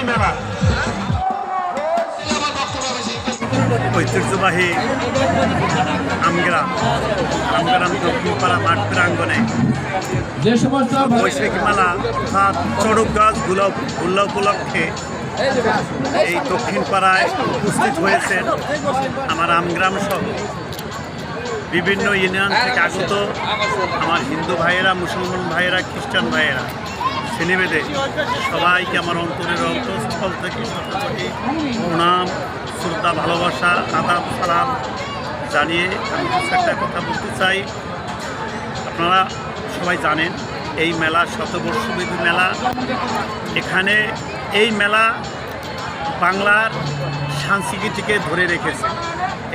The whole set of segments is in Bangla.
এই মেলা ঐতিহ্যবাহী আমগ্রাম। আমগ্রাম দক্ষিণপাড়া মাঠ প্রাঙ্গনে বৈশাখী মেলা অর্থাৎ চড়ক গাছ গুলাব উল্লা উপলক্ষে এই দক্ষিণ পাড়ায় উপস্থিত হয়েছেন আমার আমগ্রাম সহ বিভিন্ন ইউনিয়ন থেকে আগত আমার হিন্দু ভাইয়েরা মুসলমান ভাইয়েরা খ্রিস্টান ভাইয়েরা। ছেলেমেয়েদের সবাইকে আমার অন্তরের অন্তঃস্থল থেকে শতকোটি প্রণাম, শ্রদ্ধা, ভালোবাসা, আদাব, সালাম জানিয়ে আমি একটা কথা বলতে চাই। আপনারা সবাই জানেন, এই মেলা শতবর্ষব্যাপী মেলা। এখানে এই মেলা বাংলার সংস্কৃতিকে ধরে রেখেছে।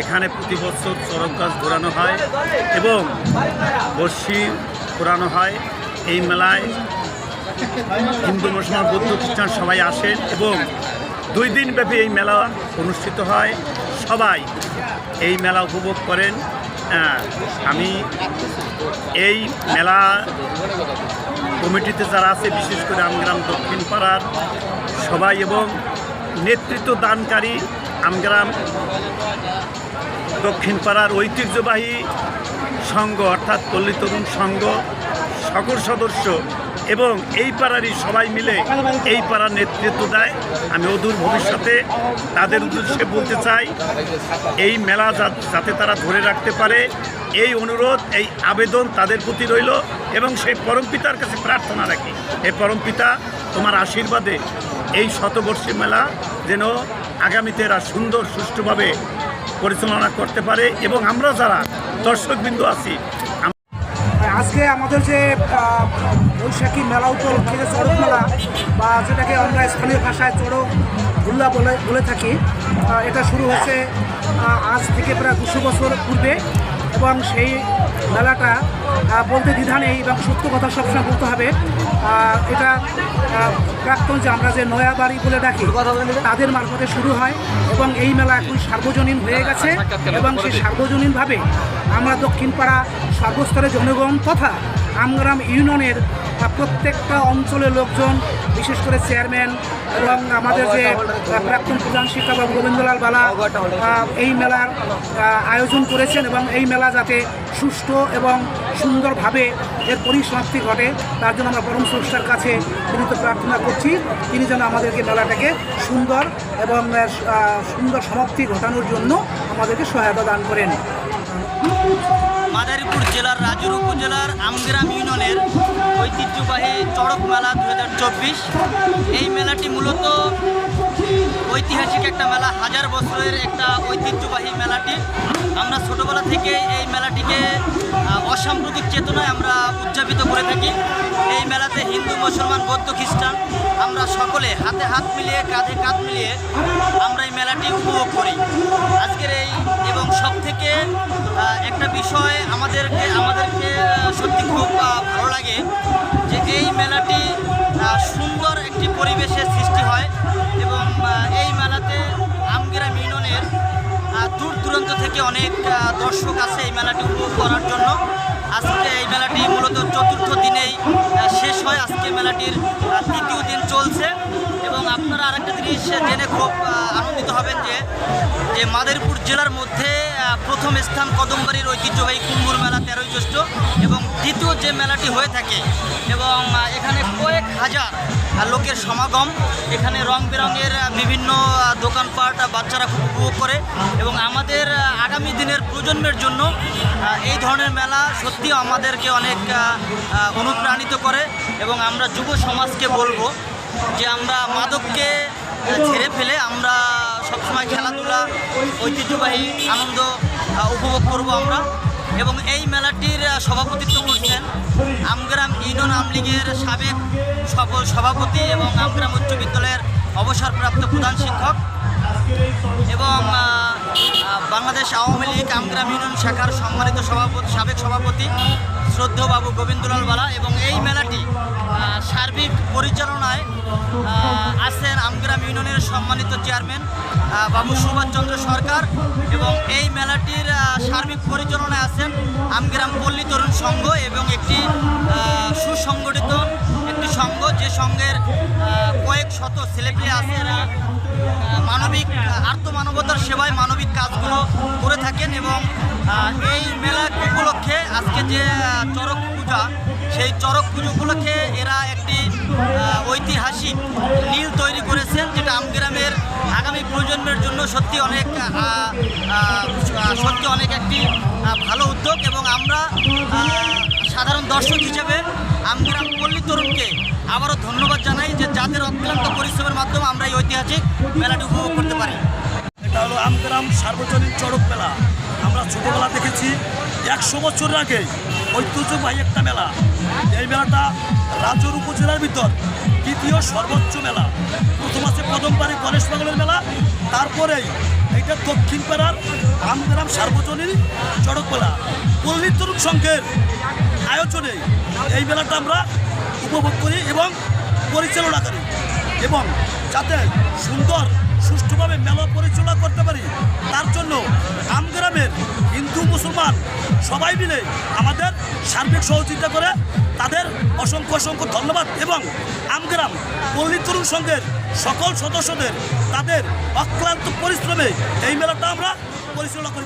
এখানে প্রতি বছর চরক গাছ ঘোরানো হয় এবং বর্ষি ঘোরানো হয়। এই মেলায় হিন্দু, মুসলমান, বৌদ্ধ, খ্রিস্টান সবাই আসেন এবং দুই দিন ব্যাপী এই মেলা অনুষ্ঠিত হয়। সবাই এই মেলা উপভোগ করেন। আমি এই মেলা কমিটিতে যারা আছে, বিশেষ করে আমগ্রাম দক্ষিণ পাড়ার সবাই এবং নেতৃত্ব দানকারী আমগ্রাম দক্ষিণ পাড়ার ঐতিহ্যবাহী সংঘ অর্থাৎ পল্লী তরুণ সংঘ সকল সদস্য এবং এই পাড়ারই সবাই মিলে এই পাড়ার নেতৃত্ব দেয়। আমি অদূর ভবিষ্যতে তাদের উদ্দেশ্যে বলতে চাই, এই মেলা যাতে তারা ধরে রাখতে পারে, এই অনুরোধ, এই আবেদন তাদের প্রতি রইল এবং সেই পরমপিতার কাছে প্রার্থনা রাখি। এই পরমপিতা তোমার আশীর্বাদে এই শতবর্ষী মেলা যেন আগামীতে এরা সুন্দর সুষ্ঠুভাবে পরিচালনা করতে পারে এবং আমরা যারা দর্শকবৃন্দ আছি আজকে আমাদের যে বৈশাখী মেলা উপলক্ষে যে চড়ক মেলা, বা যেটাকে আমরা স্থানীয় ভাষায় চড়ক ভুল্লা বলে বলে থাকি এটা শুরু হয়েছে আজ থেকে প্রায় দুশো বছর পূর্বে। এবং সেই মেলাটা বলতে দ্বিধা নেই এবং সত্য কথা সবসময় বলতে হবে। এটা প্রাক্তন যে আমরা যে নয়াবাড়ি বলে ডাকি, তাদের মারফতে শুরু হয় এবং এই মেলা এখন সার্বজনীন হয়ে গেছে এবং সেই সার্বজনীনভাবে আমরা দক্ষিণপাড়া সর্বস্তরে সর্বস্তরের জনগণ তথা আমগ্রাম ইউনিয়নের প্রত্যেকটা অঞ্চলের লোকজন, বিশেষ করে চেয়ারম্যান এবং আমাদের যে প্রাক্তন প্রধান শিক্ষক গোবিন্দলাল বালা এই মেলার আয়োজন করেছেন এবং এই মেলা যাতে সুষ্ঠু এবং সুন্দরভাবে এর পরিসমাপ্তি ঘটে, তার জন্য আমরা পরম স্রষ্টার কাছে বিনীত প্রার্থনা করছি। তিনি যেন আমাদেরকে মেলাটাকে সুন্দর এবং সুন্দর সমাপ্তি ঘটানোর জন্য আমাদেরকে সহায়তা দান করেন। মাদারীপুর জেলার রাজুর উপজেলার আমগ্রাম ইউনিয়নের ঐতিহ্যবাহী চড়ক মেলা দু হাজার চব্বিশ। এই মেলাটি মূলত ঐতিহাসিক একটা মেলা, হাজার বছরের একটা ঐতিহ্যবাহী মেলাটি। আমরা ছোটোবেলা থেকে এই মেলাটিকে অসাম্প্রতিক চেতনায় আমরা উদযাপিত করে থাকি। এই মেলাতে হিন্দু মুসলমান বৌদ্ধ খ্রিস্টান আমরা সকলে হাতে হাত মিলিয়ে কাঁধে কাঁধ মিলিয়ে আমরা এই মেলাটি উপভোগ করি। আজকের এই এবং সব থেকে একটা বিষয় আমাদেরকে আমাদেরকে সত্যি খুব ভালো লাগে যে এই মেলাটি সুন্দর একটি পরিবেশের সৃষ্টি হয় এবং এই মেলাতে আমগিরা আহ, দূর দূরান্ত থেকে অনেক দর্শক আসে এই মেলাটি উপভোগ করার জন্য। আজকে এই মেলাটি মূলত চতুর্থ দিনেই শেষ হয়। আজকে মেলাটির তৃতীয় দিন চলছে। এবং আপনারা আরেকটা জিনিস জেনে খুব আনন্দিত হবেন যে যে মাদারীপুর জেলার মধ্যে প্রথম স্থান কদমবাড়ির ঐতিহ্যবাহী কুম্ভুর মেলা তেরোই জ্যৈষ্ঠ এবং দ্বিতীয় যে মেলাটি হয়ে থাকে এবং এখানে কয়েক হাজার লোকের সমাগম। এখানে রং বেরঙের বিভিন্ন দোকানপাট বাচ্চারা খুব উপভোগ করে এবং আমাদের আগামী দিনের প্রজন্মের জন্য এই ধরনের মেলা সত্যিও আমাদেরকে অনেক অনুপ্রাণিত করে এবং আমরা যুব সমাজকে বলব যে আমরা মাদককে ছেড়ে ফেলে আমরা সবসময় খেলাধুলা, ঐতিহ্যবাহী আনন্দ উপভোগ করব আমরা। এবং এই মেলাটির সভাপতিত্ব করছেন আমগ্রাম ইউনিয়ন আওয়ামী লীগের সাবেক সভাপতি এবং আমগ্রাম উচ্চ বিদ্যালয়ের অবসরপ্রাপ্ত প্রধান শিক্ষক এবং বাংলাদেশ আওয়ামী লীগ আমগ্রাম ইউনিয়ন শাখার সম্মানিত সভাপতি, সাবেক সভাপতি শ্রদ্ধেয় বাবু গোবিন্দলাল বালা এবং এই মেলাটি সার্বিক পরিচালনায় আছেন আমগ্রাম ইউনিয়নের সম্মানিত চেয়ারম্যান বাবু সুভাষচন্দ্র সরকার এবং এই মেলাটির সার্বিক পরিচালনায় আছেন আমগ্রাম পল্লী তরুণ সংঘ এবং একটি সুসংগঠিত একটি সংঘ, যে সংঘের কয়েক শত ছেলেপেলে আছে এরা। মানবিক আত্মমানবতার সেবায় মানবিক কাজগুলো করে থাকেন এবং এই মেলা উপলক্ষে আজকে যে চড়ক পূজা, সেই চড়ক পুজো উপলক্ষে এরা একটি ঐতিহাসিক নীল তৈরি করেছেন, যেটা আমগ্রামের আগামী প্রজন্মের জন্য সত্যি অনেক সত্যি অনেক একটি ভালো উদ্যোগ এবং আমরা সাধারণ দর্শক হিসেবে আমগ্রাম পল্লী তরুণকে আবারও ধন্যবাদ জানাই যে যাদের অক্লান্ত পরিশ্রমের মাধ্যমে আমরা এই ঐতিহাসিক মেলাটি উপভোগ করতে পারি। এটা হলো আমগ্রাম সার্বজনীন চড়ক মেলা। আমরা ছোটোবেলা দেখেছি, একশো বছর আগে ঐতিহ্যবাহী একটা মেলা। এই মেলাটা রাজুর উপজেলার ভিতর, দ্বিতীয় সর্বোচ্চ মেলা। প্রথম আছে কদমবাড়ি গণেশ পাগলের মেলা তারপরেই এইটা দক্ষিণ পাড়ার আমগ্রাম সার্বজনীন চড়ক মেলা। পল্লী তরুণ সংঘের আয়োজনে এই মেলাটা আমরা উপভোগ করি এবং পরিচালনা করি। এবং যাতে সুন্দর, সুষ্ঠুভাবে মেলা পরিচালনা করতে পারি, তার জন্য আমগ্রামের হিন্দু, মুসলমান সবাই মিলে আমাদের সার্বিক সহযোগিতা করে তাদের অসংখ্য অসংখ্য ধন্যবাদ এবং আমগ্রাম পল্লী তরুণ সংঘের সকল সদস্যদের তাদের অক্লান্ত পরিশ্রমে এই মেলাটা আমরা পরিচালনা করি